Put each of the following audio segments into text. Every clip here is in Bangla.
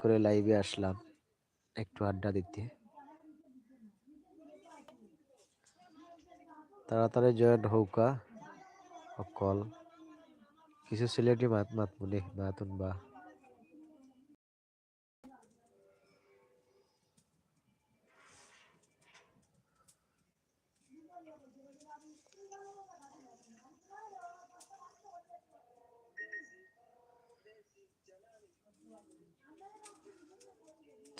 করে লাইভে আসলাম একটু আড্ডা দিতে তাড়াতাড়ি জয়েন হৌকা অকল কিছু সিলেটি মাত মাত মনে মাতুন বা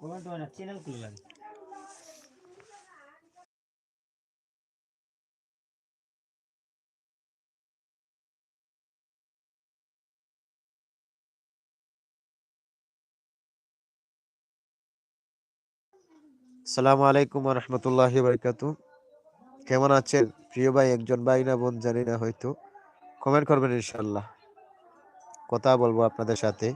কমেন্ট হয় না চ্যানেল সালামু আলাইকুম রহমতুল্লাহ বারকাতু কেমন আছেন? প্রিয় ভাই, একজন ভাই না বোন, জানি না হয়তো। কমেন্ট করবেন ইনশাল্লাহ কথা বলব আপনাদের সাথে।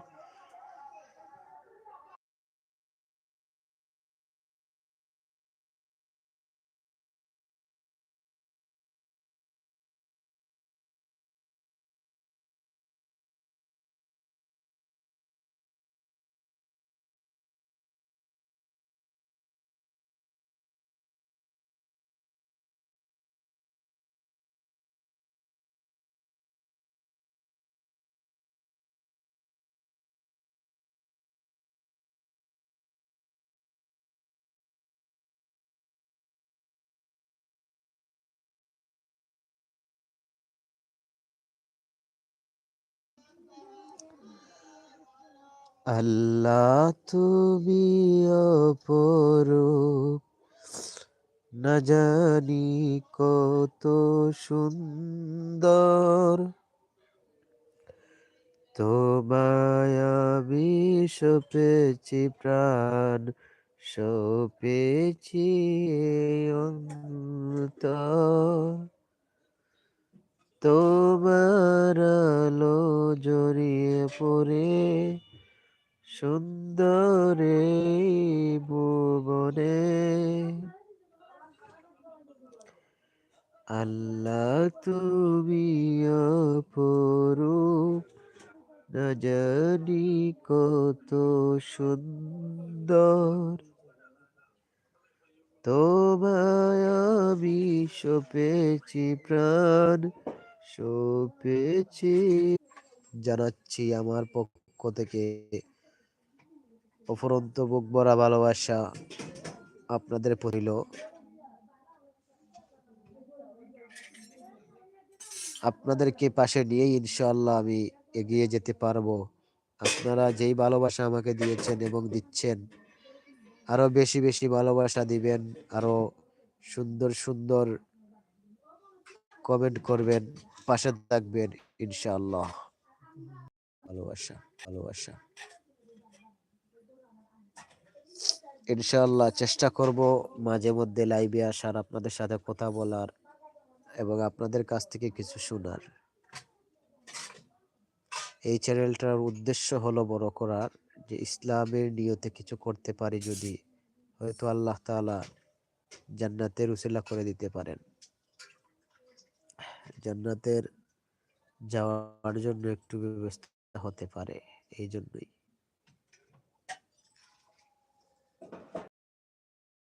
আল্লাহ তুমি অপরূপ। না জানি কত সুন্দর। তোমায় আমি সপেছি প্রাণ, সপেছি অন্তর। তোমার আলো জড়িয়ে পড়ে সুন্দরে ভুবনে। আল্লাহ তুমি অপরূপ, না জানি কত সুন্দর। তোমায় আমি সপেছি প্রাণ, সপেছি। জানাচ্ছি আমার পক্ষ থেকে অফুরন্ত বুক ভরা ভালোবাসা আপনাদের পড়িল। আপনাদেরকে পাশে নিয়ে ইনশাআল্লাহ আমি এগিয়ে যেতে পারব। আপনারা যেই ভালোবাসা আমাকে দিয়েছেন এবং দিচ্ছেন আরও বেশি বেশি ভালোবাসা দিবেন আরও সুন্দর সুন্দর কমেন্ট করবেন, পাশে থাকবেন ইনশাআল্লাহ। ভালোবাসা ভালোবাসা। ইনশাআল্লাহ চেষ্টা করব মাঝে মধ্যে লাইভে আসার, আপনাদের সাথে কথা বলার এবং আপনাদের কাছ থেকে কিছু শোনার। এই চ্যানেলটার উদ্দেশ্য হলো বড় করার যে ইসলামের নিয়তে কিছু করতে পারি যদি, হয়তো আল্লাহ তাআলা জান্নাতের উসিলা করে দিতে পারেন। জান্নাতের যাওয়ার জন্য একটু ব্যবস্থা হতে পারে, এই জন্যই।